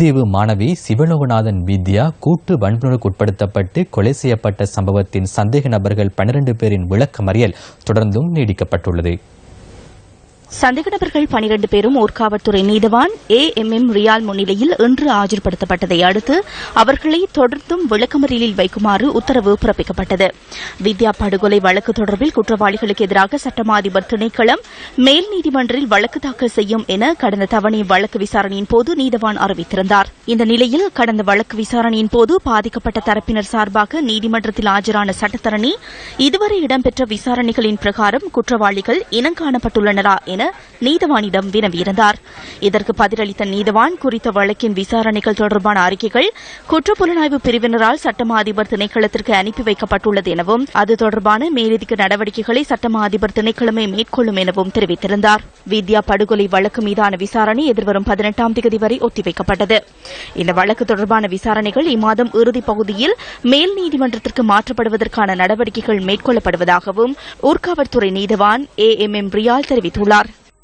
தீவு மாணவி சிவலோகநாதன் வித்யா கூட்டு வன்புணர்வுக்கு உட்படுத்தப்பட்டு கொலை செய்யப்பட்ட சம்பவத்தின் சந்தேக நபர்கள் பன்னிரண்டு பேரின் விளக்கமறியல் தொடர்ந்தும் நீடிக்கப்பட்டுள்ளது. சந்தேக நபர்கள் பனிரண்டு பேரும் ஊர்காவல்துறை நீதவான் ஏ எம் எம் ரியால் முன்னிலையில் இன்று ஆஜர்படுத்தப்பட்டதை அடுத்து அவர்களை தொடர்ந்தும் விளக்கமறியலில் வைக்குமாறு உத்தரவு பிறப்பிக்கப்பட்டது. வித்யா படுகொலை வழக்கு தொடர்பில் குற்றவாளிகளுக்கு எதிராக சட்டமா அதிபர் திணைக்களம் மேல் நீதிமன்றில் வழக்கு தாக்கல் செய்யும் என கடந்த தவணை வழக்கு விசாரணையின் போது நீதவான் அறிவித்திருந்தார். இந்த நிலையில் கடந்த வழக்கு விசாரணையின் போது பாதிக்கப்பட்ட தரப்பினர் சார்பாக நீதிமன்றத்தில் ஆஜரான சட்டத்தரணி இதுவரை இடம்பெற்ற விசாரணைகளின் பிரகாரம் குற்றவாளிகள் இனங்காணப்பட்டுள்ளனரா என நீதவானிடம் வினவியிருந்தார். இதற்கு பதிலளித்த நீதவான் குறித்த வழக்கின் விசாரணைகள் தொடர்பான அறிக்கைகள் குற்றப்புலனாய்வு பிரிவினரால் சட்டமா அதிபர் திணைக்களத்திற்கு அனுப்பி வைக்கப்பட்டுள்ளது எனவும் அது தொடர்பான மேலதிக நடவடிக்கைகளை சட்டமா அதிபர் திணைக்களமே மேற்கொள்ளும் எனவும் தெரிவித்திருந்தார். வித்யா படுகொலை வழக்கு மீதான விசாரணை எதிர்வரும் பதினெட்டாம் தேதி வரை ஒத்திவைக்கப்பட்டது. இந்த வழக்கு தொடர்பான விசாரணைகள் இம்மாதம் இறுதிப் பகுதியில் மேல் நீதிமன்றத்திற்கு மாற்றப்படுவதற்கான நடவடிக்கைகள் மேற்கொள்ளப்படுவதாகவும் ஊர்காவல்துறை நீதவான் ஏ எம் எம் ரியால் தெரிவித்துள்ளார்.